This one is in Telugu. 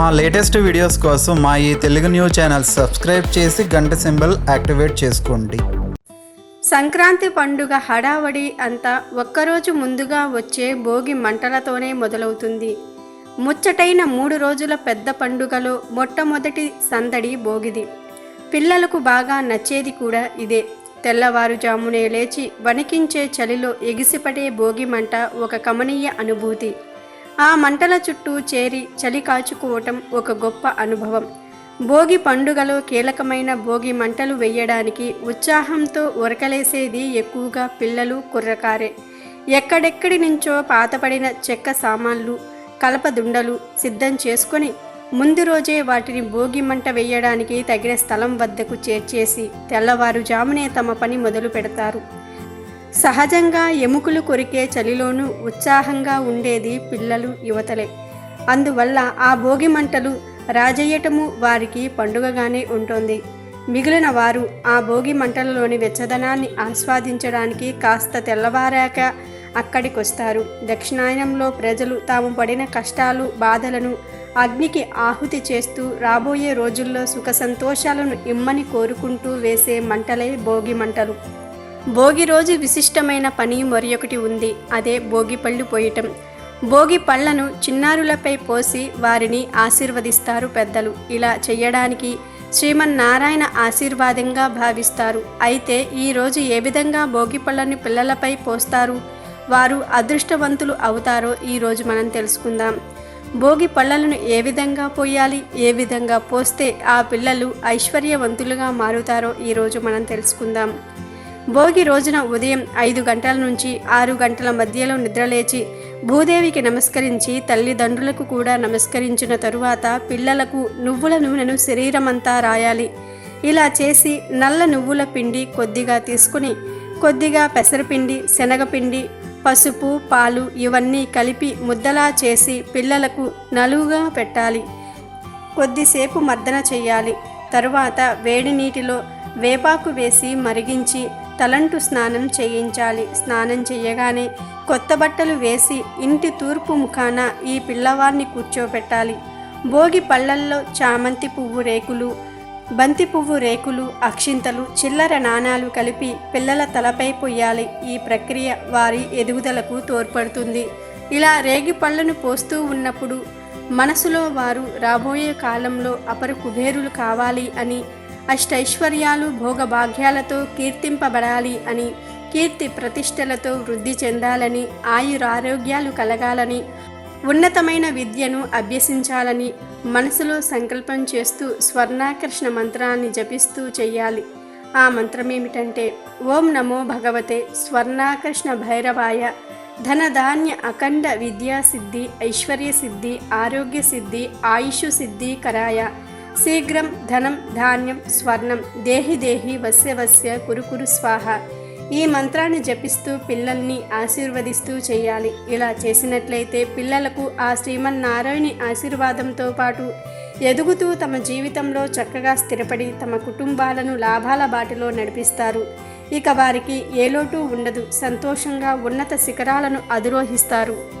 మా లేటెస్ట్ వీడియోస్ కోసం మా ఈ తెలుగు న్యూస్ ఛానల్ సబ్స్క్రైబ్ చేసి గంట సింబల్ యాక్టివేట్ చేసుకోండి. సంక్రాంతి పండుగ హడావడి అంతా ఒక్కరోజు ముందుగా వచ్చే భోగి మంటలతోనే మొదలవుతుంది. ముచ్చటైన మూడు రోజుల పెద్ద పండుగలో మొట్టమొదటి సందడి భోగిది. పిల్లలకు బాగా నచ్చేది కూడా ఇదే. తెల్లవారుజామునే లేచి వణికించే చలిలో ఎగిసిపడే భోగి మంట ఒక కమనీయ అనుభూతి. ఆ మంటల చుట్టూ చేరి చలి కాచుకోవటం ఒక గొప్ప అనుభవం. భోగి పండుగలో కీలకమైన భోగి మంటలు వేయడానికి ఉత్సాహంతో ఉరకలేసేది ఎక్కువగా పిల్లలు కుర్రకారే. ఎక్కడెక్కడి నుంచో పాతపడిన చెక్క సామాన్లు కలపదుండలు సిద్ధం చేసుకొని ముందు రోజే వాటిని భోగి మంట వేయడానికి తగిన స్థలం వద్దకు చేర్చేసి తెల్లవారుజామునే తమ పని మొదలు పెడతారు సహజంగా ఎముకలు కొరికే చలిలోనూ ఉత్సాహంగా ఉండేది పిల్లలు యువతలే. అందువల్ల ఆ భోగి మంటలు రాజయ్యటము వారికి పండుగగానే ఉంటుంది. మిగిలిన వారు ఆ భోగి మంటలలోని వెచ్చదనాన్ని ఆస్వాదించడానికి కాస్త తెల్లవారాక అక్కడికొస్తారు. దక్షిణాయనంలో ప్రజలు తాము పడిన కష్టాలు బాధలను అగ్నికి ఆహుతి చేస్తూ రాబోయే రోజుల్లో సుఖ సంతోషాలను ఇమ్మని కోరుకుంటూ వేసే మంటలే భోగి మంటలు. భోగి రోజు విశిష్టమైన పని మరొకటి ఉంది. అదే భోగి పళ్ళు పోయటం. భోగి పళ్ళను చిన్నారులపై పోసి వారిని ఆశీర్వదిస్తారు పెద్దలు. ఇలా చేయడానికి శ్రీమన్నారాయణ ఆశీర్వాదంగా భావిస్తారు. అయితే ఈరోజు ఏ విధంగా భోగి పళ్ళని పిల్లలపై పోస్తారు? వారు అదృష్టవంతులు అవుతారో ఈరోజు మనం తెలుసుకుందాం. భోగి పళ్ళలను ఏ విధంగా పోయాలి? ఏ విధంగా పోస్తే ఆ పిల్లలు ఐశ్వర్యవంతులుగా మారుతారో ఈరోజు మనం తెలుసుకుందాం. భోగి రోజున ఉదయం ఐదు గంటల నుంచి ఆరు గంటల మధ్యలో నిద్రలేచి భూదేవికి నమస్కరించి తల్లిదండ్రులకు కూడా నమస్కరించిన తరువాత పిల్లలకు నువ్వుల నూనెను శరీరమంతా రాయాలి. ఇలా చేసి నల్ల నువ్వుల పిండి కొద్దిగా తీసుకుని కొద్దిగా పెసరపిండి శనగపిండి పసుపు పాలు ఇవన్నీ కలిపి ముద్దలా చేసి పిల్లలకు నలువుగా పెట్టాలి. కొద్దిసేపు మర్దన చేయాలి. తరువాత వేడి నీటిలో వేపాకు వేసి మరిగించి తలంటు స్నానం చేయించాలి. స్నానం చేయగానే కొత్త బట్టలు వేసి ఇంటి తూర్పు ముఖాన ఈ పిల్లవారిని కూర్చోబెట్టాలి భోగి పళ్ళల్లో చామంతి పువ్వు రేకులు బంతి పువ్వు రేకులు అక్షింతలు చిల్లర నాణాలు కలిపి పిల్లల తలపై పొయ్యాలి. ఈ ప్రక్రియ వారి ఎదుగుదలకు తోడ్పడుతుంది. ఇలా రేగి పళ్ళను పోస్తూ ఉన్నప్పుడు మనసులో వారు రాబోయే కాలంలో అపర కుబేరులు కావాలి అని అష్టైశ్వర్యాలు భోగభాగ్యాలతో కీర్తింపబడాలి అని కీర్తి ప్రతిష్టలతో వృద్ధి చెందాలని ఆయురారోగ్యాలు కలగాలని ఉన్నతమైన విద్యను అభ్యసించాలని మనసులో సంకల్పం చేస్తూ స్వర్ణాకర్షణ మంత్రాన్ని జపిస్తూ చేయాలి ఆ మంత్రం ఏమిటంటే ఓం నమో భగవతే స్వర్ణాకర్షణ భైరవాయ ధనధాన్య అఖండ విద్యా సిద్ధి ఐశ్వర్య సిద్ధి ఆరోగ్య సిద్ధి ఆయుషు సిద్ధి కరాయ శీఘ్రం ధనం ధాన్యం స్వర్ణం దేహి దేహి వస్య వస్య కురు కురు స్వాహ. ఈ మంత్రాన్ని జపిస్తూ పిల్లల్ని ఆశీర్వదిస్తూ చేయాలి. ఇలా చేసినట్లయితే పిల్లలకు ఆ శ్రీమన్నారాయణి ఆశీర్వాదంతో పాటు ఎదుగుతూ తమ జీవితంలో చక్కగా స్థిరపడి తమ కుటుంబాలను లాభాల బాటిలో నడిపిస్తారు. ఇక వారికి ఏ లోటు ఉండదు. సంతోషంగా ఉన్నత శిఖరాలను అధిరోహిస్తారు.